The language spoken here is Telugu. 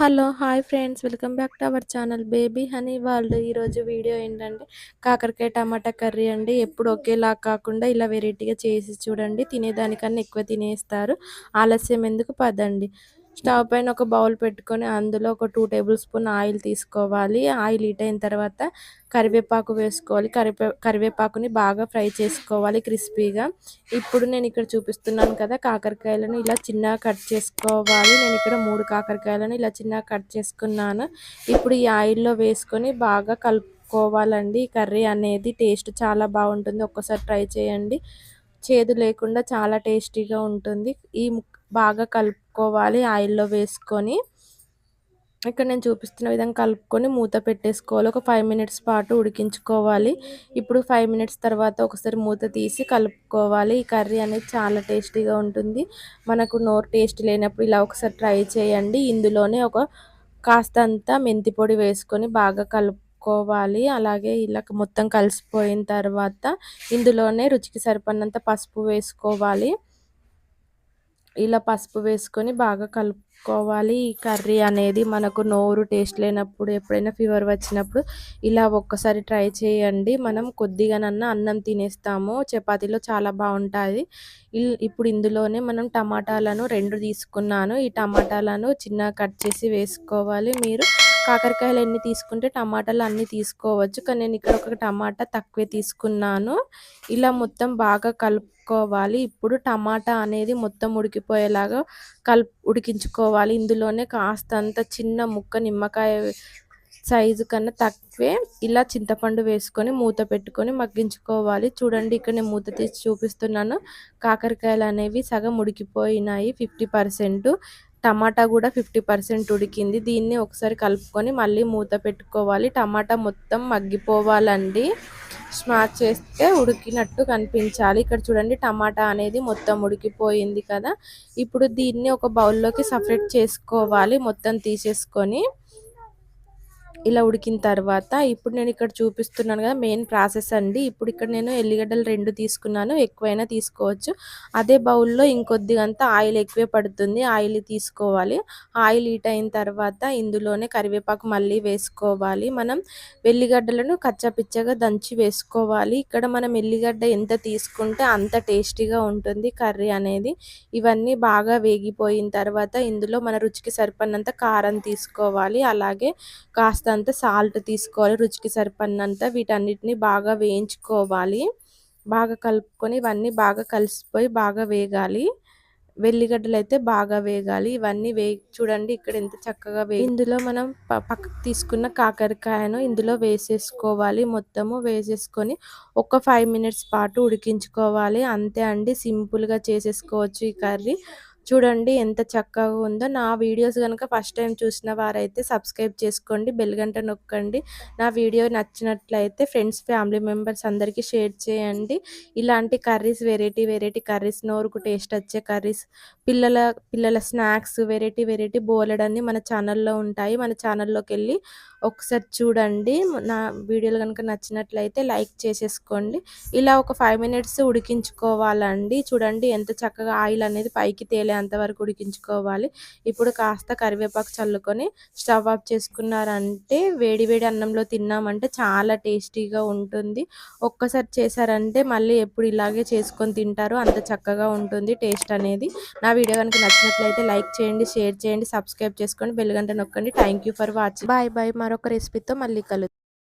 Hello hi friends. Welcome back to our channel Baby Honey World. ఈరోజు వీడియో ఏంటంటే కాకరకాయ టమాటా కర్రీ అండి. ఎప్పుడు ఒకేలా కాకుండా ఇలా వెరైటీగా చేసి చూడండి. తినేదానికన్నా ఎక్కువ తినేస్తారు. ఆలస్యం ఎందుకు? పదండి. స్టవ్ పైన ఒక బౌల్ పెట్టుకొని అందులో ఒక టూ టేబుల్ స్పూన్ ఆయిల్ తీసుకోవాలి. ఆయిల్ హీట్ అయిన తర్వాత కరివేపాకు వేసుకోవాలి. కరివే కరివేపాకుని బాగా ఫ్రై చేసుకోవాలి క్రిస్పీగా. ఇప్పుడు నేను ఇక్కడ చూపిస్తున్నాను కదా కాకరకాయలను ఇలా చిన్నగా కట్ చేసుకోవాలి. నేను ఇక్కడ మూడు కాకరకాయలను ఇలా చిన్నగా కట్ చేసుకున్నాను. ఇప్పుడు ఈ ఆయిల్లో వేసుకొని బాగా కలుపుకోవాలండి. కర్రీ అనేది టేస్ట్ చాలా బాగుంటుంది. ఒక్కసారి ట్రై చేయండి. చేదు లేకుండా చాలా టేస్టీగా ఉంటుంది. ఈ బాగా కలుపు కలుపుకోవాలి ఆయిల్లో వేసుకొని. ఇక్కడ నేను చూపిస్తున్న విధంగా కలుపుకొని మూత పెట్టేసుకోవాలి. ఒక ఫైవ్ మినిట్స్ పాటు ఉడికించుకోవాలి. ఇప్పుడు ఫైవ్ మినిట్స్ తర్వాత ఒకసారి మూత తీసి కలుపుకోవాలి. ఈ కర్రీ అనేది చాలా టేస్టీగా ఉంటుంది. మనకు నోరు టేస్ట్ లేనప్పుడు ఇలా ఒకసారి ట్రై చేయండి. ఇందులోనే ఒక కాస్తంత మెంతి పొడి వేసుకొని బాగా కలుపుకోవాలి. అలాగే ఇలా మొత్తం కలిసిపోయిన తర్వాత ఇందులోనే రుచికి సరిపడినంత పసుపు వేసుకోవాలి. ఇలా పసుపు వేసుకొని బాగా కలుపుకోవాలి. ఈ కర్రీ అనేది మనకు నోరు టేస్ట్ లేనప్పుడు ఎప్పుడైనా ఫీవర్ వచ్చినప్పుడు ఇలా ఒక్కసారి ట్రై చేయండి. మనం కొద్దిగానన్నా అన్నం తినేస్తాము. చపాతీలో చాలా బాగుంటుంది. ఇప్పుడు ఇందులోనే మనం టమాటాలను రెండు తీసుకున్నాను. ఈ టమాటాలను చిన్నగా కట్ చేసి వేసుకోవాలి. మీరు కాకరకాయలు ఎన్ని తీసుకుంటే టమాటాలు అన్ని తీసుకోవచ్చు. కానీ నేను ఇక్కడ ఒక టమాటా తక్కువే తీసుకున్నాను. ఇలా మొత్తం బాగా కలుపుకోవాలి. ఇప్పుడు టమాటా అనేది మొత్తం ఉడికిపోయేలాగా కలుపు ఉడికించుకోవాలి. ఇందులోనే కాస్తంత చిన్న ముక్క నిమ్మకాయ సైజు కన్నా తక్కువే. ఇలా చింతపండు వేసుకొని మూత పెట్టుకొని మగ్గించుకోవాలి. చూడండి ఇక్కడ నేను మూత తీసి చూపిస్తున్నాను. కాకరకాయలు అనేవి సగం ఉడికిపోయినాయి ఫిఫ్టీ పర్సెంట్. టమాటా కూడా ఫిఫ్టీ పర్సెంట్ ఉడికింది. దీన్ని ఒకసారి కలుపుకొని మళ్ళీ మూత పెట్టుకోవాలి. టమాటా మొత్తం మగ్గిపోవాలండి. స్మాచ్ చేస్తే ఉడికినట్టు కనిపించాలి. ఇక్కడ చూడండి టమాటా అనేది మొత్తం ఉడికిపోయింది కదా. ఇప్పుడు దీన్ని ఒక బౌల్లోకి సపరేట్ చేసుకోవాలి. మొత్తం తీసేసుకొని ఇలా ఉడికిన తర్వాత ఇప్పుడు నేను ఇక్కడ చూపిస్తున్నాను కదా మెయిన్ ప్రాసెస్ అండి. ఇప్పుడు ఇక్కడ నేను ఎల్లిగడ్డలు రెండు తీసుకున్నాను ఎక్కువైనా తీసుకోవచ్చు. అదే బౌల్లో ఇంకొద్దిగంత ఆయిల్ ఎక్కువే పడుతుంది ఆయిల్ తీసుకోవాలి. ఆయిల్ హీట్ అయిన తర్వాత ఇందులోనే కరివేపాకు మళ్ళీ వేసుకోవాలి. మనం వెల్లిగడ్డలను కచ్చాపిచ్చగా దంచి వేసుకోవాలి. ఇక్కడ మనం ఎల్లిగడ్డ ఎంత తీసుకుంటే అంత టేస్టీగా ఉంటుంది కర్రీ అనేది. ఇవన్నీ బాగా వేగిపోయిన తర్వాత ఇందులో మన రుచికి సరిపడినంత కారం తీసుకోవాలి. అలాగే కాస్త అంత సాల్ట్ తీసుకోవాలి రుచికి సరిపడినంత వీటన్నిటిని బాగా వేయించుకోవాలి. బాగా కలుపుకొని ఇవన్నీ బాగా కలిసిపోయి బాగా వేగాలి. వెల్లిగడ్డలు అయితే బాగా వేగాలి. ఇవన్నీ వే చూడండి ఇక్కడ ఎంత చక్కగా వే ఇందులో మనం పక్కకు తీసుకున్న కాకరకాయను ఇందులో వేసేసుకోవాలి. మొత్తము వేసేసుకొని ఒక ఫైవ్ మినిట్స్ పాటు ఉడికించుకోవాలి. అంతే అండి. సింపుల్గా చేసేసుకోవచ్చు ఈ కర్రీ. చూడండి ఎంత చక్కగా ఉందో. నా వీడియోస్ కనుక ఫస్ట్ టైం చూసిన వారైతే సబ్స్క్రైబ్ చేసుకోండి బెల్ గంట నొక్కండి. నా వీడియో నచ్చినట్లయితే ఫ్రెండ్స్ ఫ్యామిలీ మెంబర్స్ అందరికీ షేర్ చేయండి. ఇలాంటి కర్రీస్ వెరైటీ వెరైటీ కర్రీస్ నోరుకు టేస్ట్ వచ్చే కర్రీస్ పిల్లల పిల్లల స్నాక్స్ వెరైటీ వెరైటీ బోలెడన్ని మన ఛానల్లో ఉంటాయి. మన ఛానల్లోకి వెళ్ళి ఒకసారి చూడండి. నా వీడియోలు కనుక నచ్చినట్లయితే లైక్ చేసేసుకోండి. ఇలా ఒక ఫైవ్ మినిట్స్ ఉడికించుకోవాలండి. చూడండి ఎంత చక్కగా ఆయిల్ అనేది పైకి తేలే అంతవరకు ఉడికించుకోవాలి. ఇప్పుడు కాస్త కరివేపాకు చల్లుకొని స్టవ్ ఆఫ్ చేసుకున్నారంటే వేడి వేడి అన్నంలో తిన్నామంటే చాలా టేస్టీగా ఉంటుంది. ఒక్కసారి చేశారంటే మళ్ళీ ఎప్పుడు ఇలాగే చేసుకొని తింటారు. అంత చక్కగా ఉంటుంది టేస్ట్ అనేది. నా వీడియో కనుక నచ్చినట్లయితే లైక్ చేయండి షేర్ చేయండి సబ్స్క్రైబ్ చేసుకోండి బెల్ గంట నొక్కండి. Thank for watching bye bye. మరొక రెసిపీతో మళ్ళీ కలుద్దాం.